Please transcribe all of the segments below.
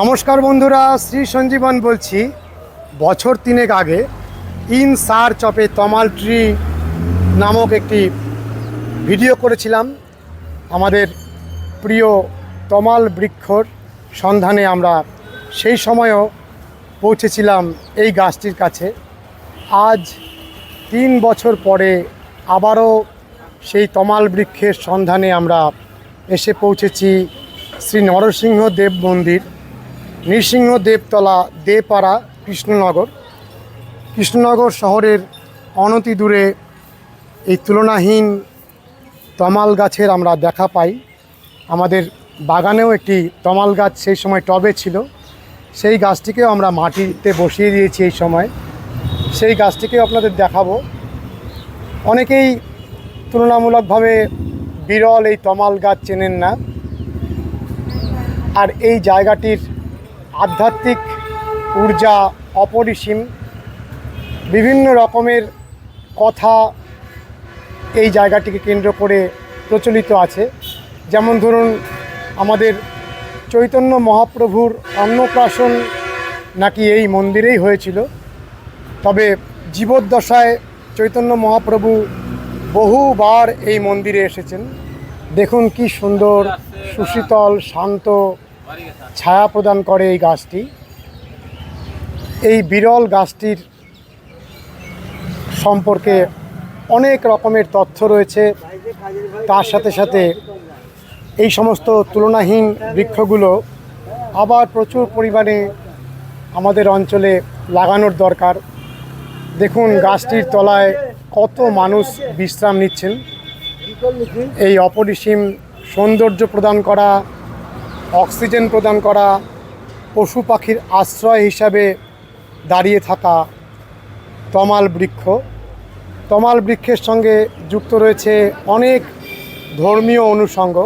নমস্কার বন্ধুরা, শ্রী সঞ্জীবন বলছি। বছর তিনেক আগে ইন সার চপে তমাল ট্রি নামক একটি ভিডিও করেছিলাম। আমাদের প্রিয় তমাল বৃক্ষর সন্ধানে আমরা সেই সময়ও পৌঁছেছিলাম এই গাছটির কাছে। আজ তিন বছর পরে আবারও সেই তমাল বৃক্ষের সন্ধানে আমরা এসে পৌঁছেছি শ্রী নরসিংহ দেব মন্দির। নৃসিংহ দেবতলা দেপাড়া কৃষ্ণনগর। কৃষ্ণনগর শহরের অনতি দূরে এই তুলনাহীন তমাল গাছের আমরা দেখা পাই। আমাদের বাগানেও একটি তমাল গাছ সেই সময় টবে ছিল। সেই গাছটিকেও আমরা মাটিতে বসিয়ে দিয়েছি এই সময়। সেই গাছটিকেও আপনাদের দেখাবো। অনেকেই তুলনামূলকভাবে বিরল এই তমাল গাছ চেনেন না। আর এই জায়গাটির আধ্যাত্মিক ঊর্জা, অপরিসীম, বিভিন্ন রকমের কথা এই জায়গাটিকে কেন্দ্র করে প্রচলিত আছে। যেমন ধরুন, আমাদের চৈতন্য মহাপ্রভুর অন্নপ্রাশন নাকি এই মন্দিরেই হয়েছিল। তবে জীবদ্দশায় চৈতন্য মহাপ্রভু বহুবার এই মন্দিরে এসেছেন। দেখুন কি সুন্দর, সুশীতল, শান্ত ছায়া প্রদান করে এই গাছটি। এই বিরল গাছটির সম্পর্কে অনেক রকমের তথ্য রয়েছে। তার সাথে সাথে এই সমস্ত তুলনাহীন বৃক্ষগুলো আবার প্রচুর পরিমাণে আমাদের অঞ্চলে লাগানোর দরকার। দেখুন, গাছটির তলায় কত মানুষ বিশ্রাম নিচ্ছেন। এই অপরিসীম সৌন্দর্য প্রদান করা অক্সিজেন প্রদান করা, পশু পাখির আশ্রয় হিসাবে দাঁড়িয়ে থাকা তমাল বৃক্ষ। তমাল বৃক্ষের সঙ্গে যুক্ত রয়েছে অনেক ধর্মীয় অনুষঙ্গ।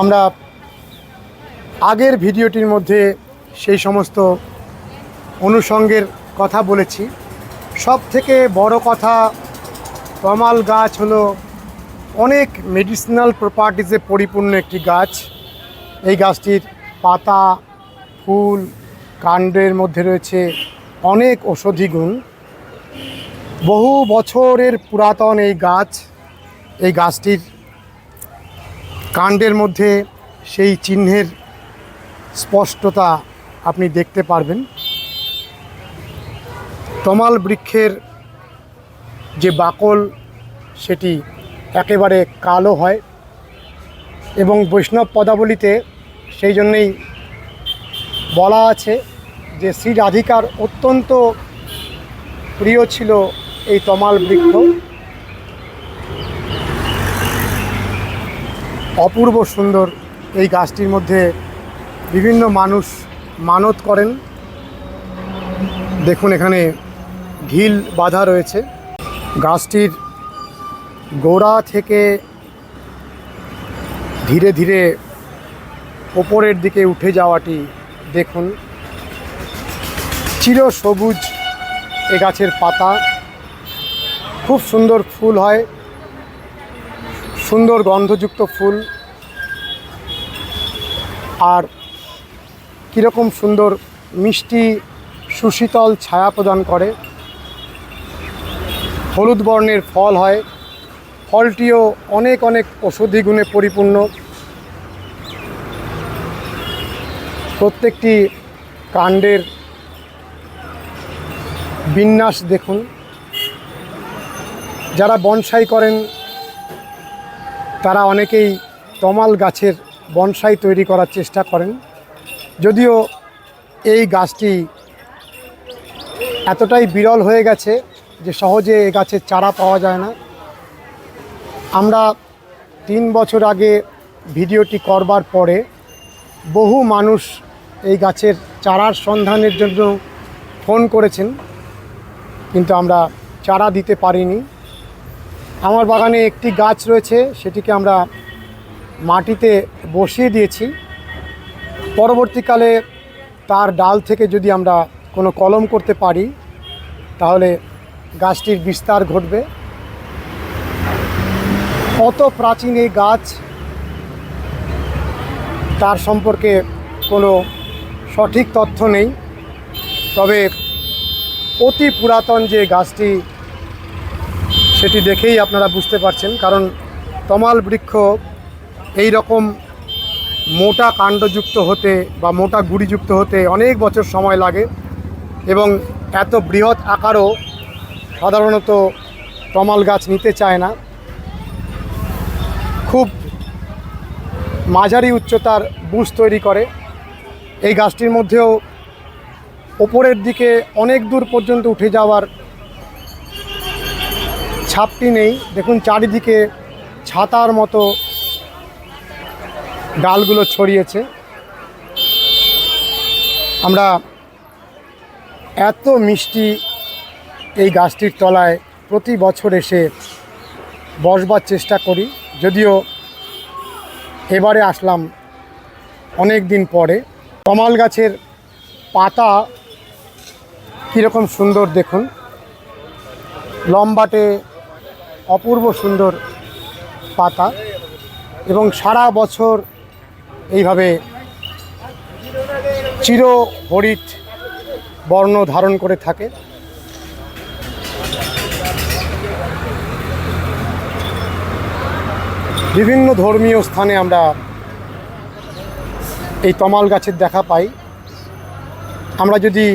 আমরা আগের ভিডিওটির মধ্যে সেই সমস্ত অনুষঙ্গের কথা বলেছি। সব থেকে বড় কথা, তমাল গাছ হলো অনেক মেডিসিনাল প্রপার্টিসে পরিপূর্ণ একটি গাছ। এই গাছটির পাতা, ফুল, কাণ্ডের মধ্যে রয়েছে অনেক ঔষধি গুণ। বহু বছরের পুরাতন এই গাছ, এই গাছটির কাণ্ডের মধ্যে সেই চিহ্নের স্পষ্টতা আপনি দেখতে পারবেন। তমাল বৃক্ষের যে বাকল, সেটি একেবারে কালো হয়। এবং বৈষ্ণব পদাবলিতে সেই জন্যেই বলা আছে যে শ্রী রাধিকার অত্যন্ত প্রিয় ছিল এই তমাল বৃক্ষ। অপূর্ব সুন্দর এই গাছটির মধ্যে বিভিন্ন মানুষ মানত করেন। দেখুন এখানে ঢিল বাঁধা রয়েছে। গাছটির গোড়া থেকে ধীরে ধীরে ওপরের দিকে উঠে যাওয়াটি দেখুন। চির সবুজ এ গাছের পাতা। খুব সুন্দর ফুল হয়। সুন্দর গন্ধযুক্ত ফুল। আর কীরকম সুন্দর মিষ্টি, সুশীতল ছায়া প্রদান করে। হলুদ বর্ণের ফল হয়। ফলটিও অনেক অনেক ওষুধি গুণে পরিপূর্ণ। প্রত্যেকটি কাণ্ডের বিন্যাস দেখুন। যারা বনসাই করেন, তারা অনেকেই তমাল গাছের বনসাই তৈরি করার চেষ্টা করেন। যদিও এই গাছটি এতটাই বিরল হয়ে গেছে যে সহজে এ গাছের চারা পাওয়া যায় না। আমরা তিন বছর আগে ভিডিওটি করবার পরে বহু মানুষ এই গাছের চারার সন্ধানের জন্য ফোন করেছেন, কিন্তু আমরা চারা দিতে পারিনি। আমার বাগানে একটি গাছ রয়েছে, সেটিকে আমরা মাটিতে বসিয়ে দিয়েছি। পরবর্তীকালে তার ডাল থেকে যদি আমরা কোনো কলম করতে পারি, তাহলে গাছটির বিস্তার ঘটবে। কত প্রাচীন এই গাছ, তার সম্পর্কে কোনো সঠিক তথ্য নেই। তবে অতি পুরাতন যে গাছটি, সেটি দেখেই আপনারা বুঝতে পারছেন। কারণ তমাল বৃক্ষ এই রকম মোটা কাণ্ডযুক্ত হতে বা মোটা গুড়িযুক্ত হতে অনেক বছর সময় লাগে এবং এত বৃহৎ আকারও সাধারণত তমাল গাছ নিতে চায় না। খুব মাঝারি উচ্চতার বুশ তৈরি করে। এই গাছটির মধ্যেও ওপরের দিকে অনেক দূর পর্যন্ত উঠে যাওয়ার ছাপটি নেই। দেখুন, চারিদিকে ছাতার মতো ডালগুলো ছড়িয়েছে। আমরা এত মিষ্টি এই গাছটির তলায় প্রতি বছর এসে বসবার চেষ্টা করি। যদিও এবারে আসলাম অনেক দিন পরে। কমাল গাছের পাতা কীরকম সুন্দর দেখুন। লম্বাটে অপূর্ব সুন্দর পাতা এবং সারা বছর এইভাবে চির হরিত বর্ণ ধারণ করে থাকে। বিভিন্ন ধর্মীয় স্থানে আমরা এই তমাল গাছের দেখা পাই। আমরা যদি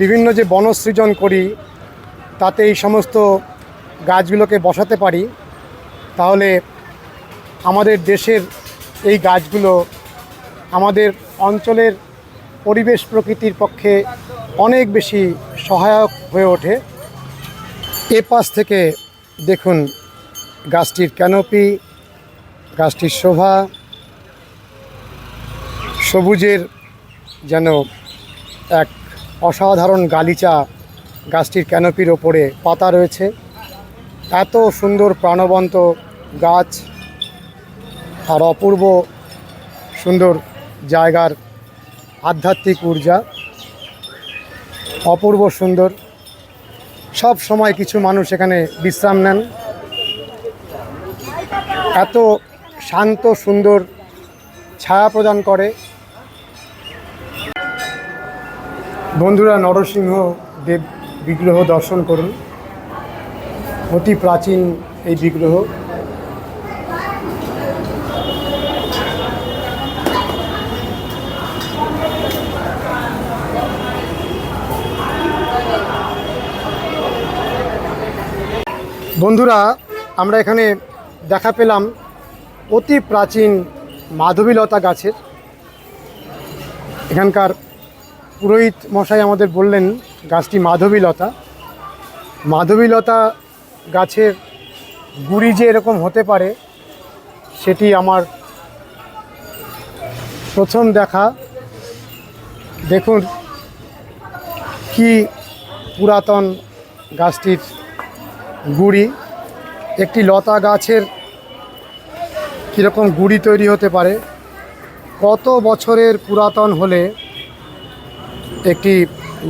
বিভিন্ন যে বনসৃজন করি, তাতে এই সমস্ত গাছগুলোকে বসাতে পারি, তাহলে আমাদের দেশের এই গাছগুলো আমাদের অঞ্চলের পরিবেশ প্রকৃতির পক্ষে অনেক বেশি সহায়ক হয়ে ওঠে। এ পাশ থেকে দেখুন গাছটির ক্যানোপি গাছটির শোভা সবুজের যেন এক অসাধারণ গালিচা গাছটির ক্যানোপির ওপরে পাতা রয়েছে। এত সুন্দর প্রাণবন্ত গাছ আর অপূর্ব সুন্দর জায়গার আধ্যাত্মিক ঊর্জা। অপূর্ব সুন্দর। সব সময় কিছু মানুষ এখানে বিশ্রাম নেন। এত শান্ত, সুন্দর ছায়া প্রদান করে। বন্ধুরা, নরসিংহ দেব বিগ্রহ দর্শন করুন। অতি প্রাচীন এই বিগ্রহ। বন্ধুরা, আমরা এখানে দেখা পেলাম অতি প্রাচীন মাধবীলতা গাছের। এখানকার পুরোহিত মশাই আমাদের বললেন, গাছটি মাধবীলতা। মাধবীলতা গাছের গুড়ি যে এরকম হতে পারে, সেটি আমার প্রথম দেখা। দেখুন কি পুরাতন গাছটির গুড়ি। একটি লতা গাছের কীরকম গুড়ি তৈরি হতে পারে, কত বছরের পুরাতন হলে একটি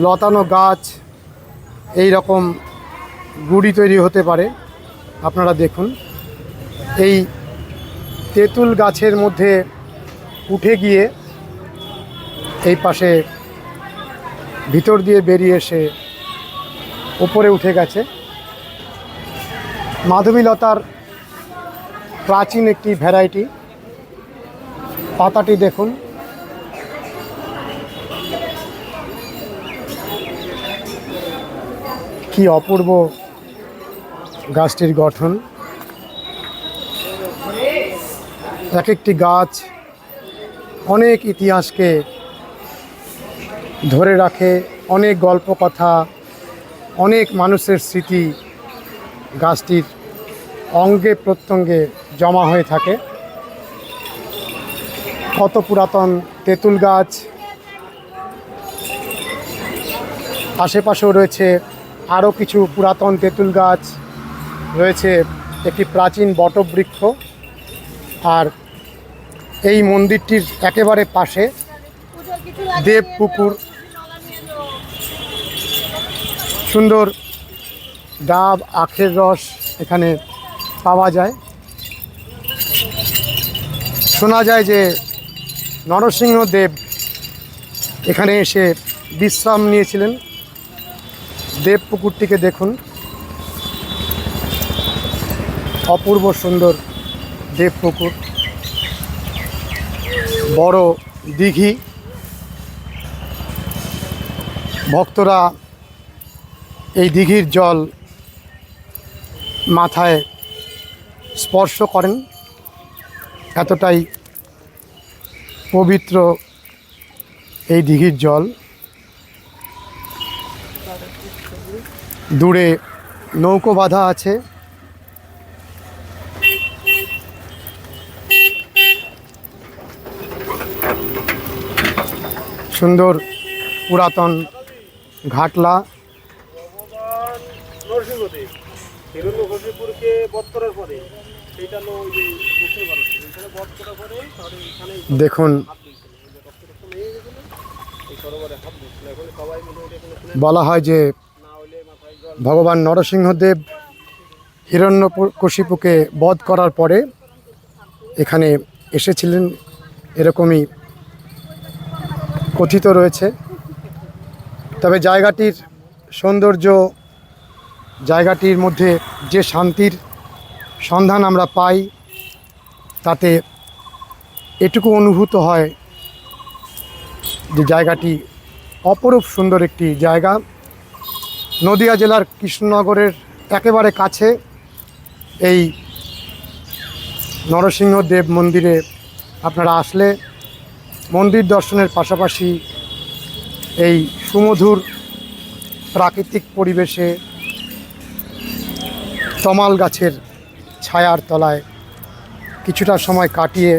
লতানো গাছ এই রকম গুড়ি তৈরি হতে পারে, আপনারা দেখুন। এই তেঁতুল গাছের মধ্যে উঠে গিয়ে এই পাশে ভিতর দিয়ে বেরিয়ে এসে ওপরে উঠে গেছে। মাধবীলতার প্রাচীন একটি ভ্যারাইটি। পাতাটি দেখুন। কি অপূর্ব গাছটির গঠন। এক একটি গাছ অনেক ইতিহাসকে ধরে রাখে, অনেক গল্প কথা অনেক মানুষের স্মৃতি গাছটির অঙ্গে প্রত্যঙ্গে জমা হয়ে থাকে। কত পুরাতন তেঁতুল গাছ। আশেপাশেও রয়েছে আরও কিছু পুরাতন তেঁতুল গাছ। রয়েছে একটি প্রাচীন বটবৃক্ষ। আর এই মন্দিরটির একেবারে পাশে দেব পুকুর। সুন্দর ডাব, আখের রস এখানে পাওয়া যায়। শোনা যায় যে নরসিংহ দেব এখানে এসে বিশ্রাম নিয়েছিলেন। দেব পুকুরটিকে দেখুন। অপূর্ব সুন্দর দেব পুকুর। বড় দিঘি। ভক্তরা এই দিঘির জল মাথায় স্পর্শ করেন। এতটাই পবিত্র এই দিঘির জল। দূরে নৌকো বাঁধা আছে। সুন্দর পুরাতন ঘাটলা। নরসিংহদেব পরে দেখুন। বলা হয় যে ভগবান নরসিংহদেব হিরণ্যকশিপুকে বধ করার পরে এখানে এসেছিলেন এরকমই কথিত রয়েছে। তবে জায়গাটির সৌন্দর্য জায়গাটির মধ্যে যে শান্তির সন্ধান আমরা পাই, তাতে এটুকু অনুভূত হয় যে জায়গাটি অপরূপ সুন্দর একটি জায়গা। নদিয়া জেলার কৃষ্ণনগরের একেবারে কাছে এই নরসিংহদেব মন্দিরে আপনারা আসলে মন্দির দর্শনের পাশাপাশি এই সুমধুর প্রাকৃতিক পরিবেশে তমাল গাছের ছায়ার তলায় কিছুটা সময় কাটিয়ে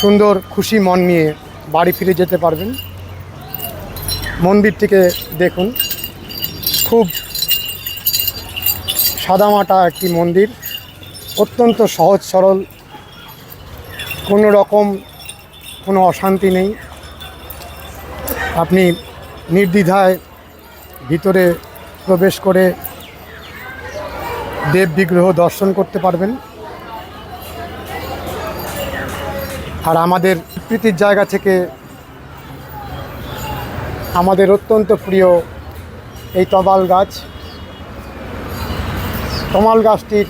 সুন্দর খুশি মন নিয়ে বাড়ি ফিরে যেতে পারবেন। মন্দিরটিকে দেখুন। খুব সাদামাটা একটি মন্দির। অত্যন্ত সহজ সরল। কোনো রকম কোনো অশান্তি নেই। আপনি নির্দ্বিধায় ভিতরে প্রবেশ করে দেব বিগ্রহ দর্শন করতে পারবেন। আর আমাদের প্রীতির জায়গা থেকে আমাদের অত্যন্ত প্রিয় এই তমাল গাছ। তমাল গাছটির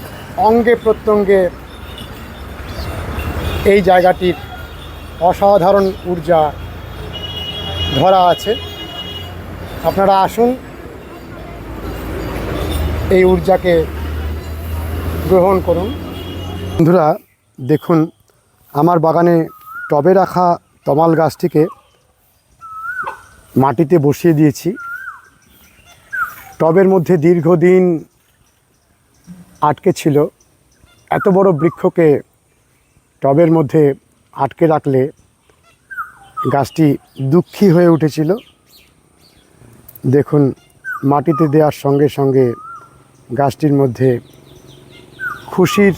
অঙ্গে প্রত্যঙ্গে এই জায়গাটির অসাধারণ ঊর্জা ধরা আছে। আপনারা আসুন, এই ঊর্জাকে গ্রহণ করুন। বন্ধুরা, দেখুন, আমার বাগানে টবে রাখা তমাল গাছটিকে মাটিতে বসিয়ে দিয়েছি। টবের মধ্যে দীর্ঘদিন আটকে ছিল। এত বড় বৃক্ষকে টবের মধ্যে আটকে রাখলে গাছটি দুঃখী হয়ে উঠেছিল। দেখুন, মাটিতে দেওয়ার সঙ্গে সঙ্গে গাছটির মধ্যে খুশির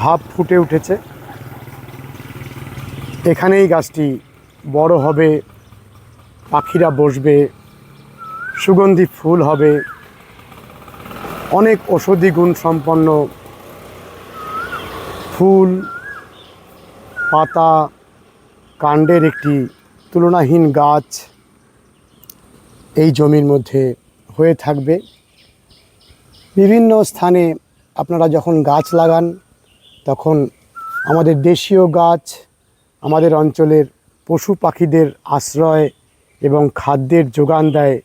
ভাব ফুটে উঠেছে। এখানেই গাছটি বড় হবে, পাখিরা বসবে, সুগন্ধি ফুল হবে, অনেক ঔষধি গুণ সম্পন্ন ফুল, পাতা, কাণ্ডের একটি তুলনাহীন গাছ এই জমির মধ্যে হয়ে থাকবে। বিভিন্ন স্থানে আপনারা যখন গাছ লাগান, তখন আমাদের দেশীয় গাছ, আমাদের অঞ্চলের পশু পাখিদের আশ্রয় এবং খাদ্যের যোগান দেয়,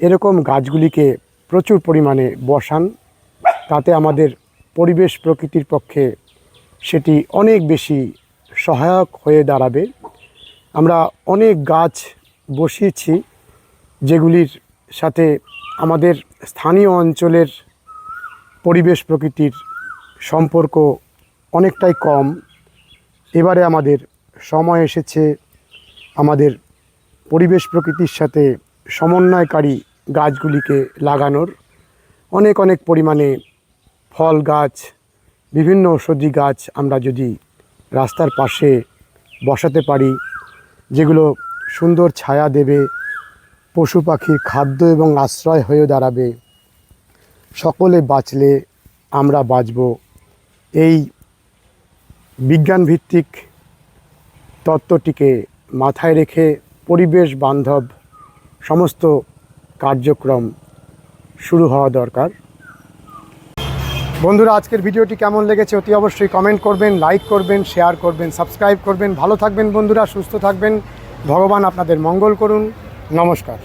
এরকম গাছগুলিকে প্রচুর পরিমাণে বসান। তাতে আমাদের পরিবেশ প্রকৃতির পক্ষে সেটি অনেক বেশি সহায়ক হয়ে দাঁড়াবে। আমরা অনেক গাছ বসিয়েছি, যেগুলির সাথে আমাদের স্থানীয় অঞ্চলের পরিবেশ প্রকৃতির সম্পর্ক অনেকটাই কম। এবারে আমাদের সময় এসেছে আমাদের পরিবেশ প্রকৃতির সাথে সমন্বয়কারী গাছগুলিকে লাগানোর। অনেক অনেক পরিমাণে ফল গাছ, বিভিন্ন ঔষধি গাছ আমরা যদি রাস্তার পাশে বসাতে পারি, যেগুলো সুন্দর ছায়া দেবে, পশু পাখির খাদ্য এবং আশ্রয় হয়ে দাঁড়াবে সকলে বাঁচলে আমরা বাঁচব। এই বিজ্ঞানভিত্তিক তত্ত্বটিকে মাথায় রেখে পরিবেশ বান্ধব সমস্ত কার্যক্রম শুরু হওয়া দরকার। বন্ধুরা, আজকের ভিডিওটি কেমন লেগেছে অতি অবশ্যই কমেন্ট করবেন লাইক করবেন শেয়ার করবেন সাবস্ক্রাইব করবেন। ভালো থাকবেন বন্ধুরা, সুস্থ থাকবেন। ভগবান আপনাদের মঙ্গল করুন। নমস্কার।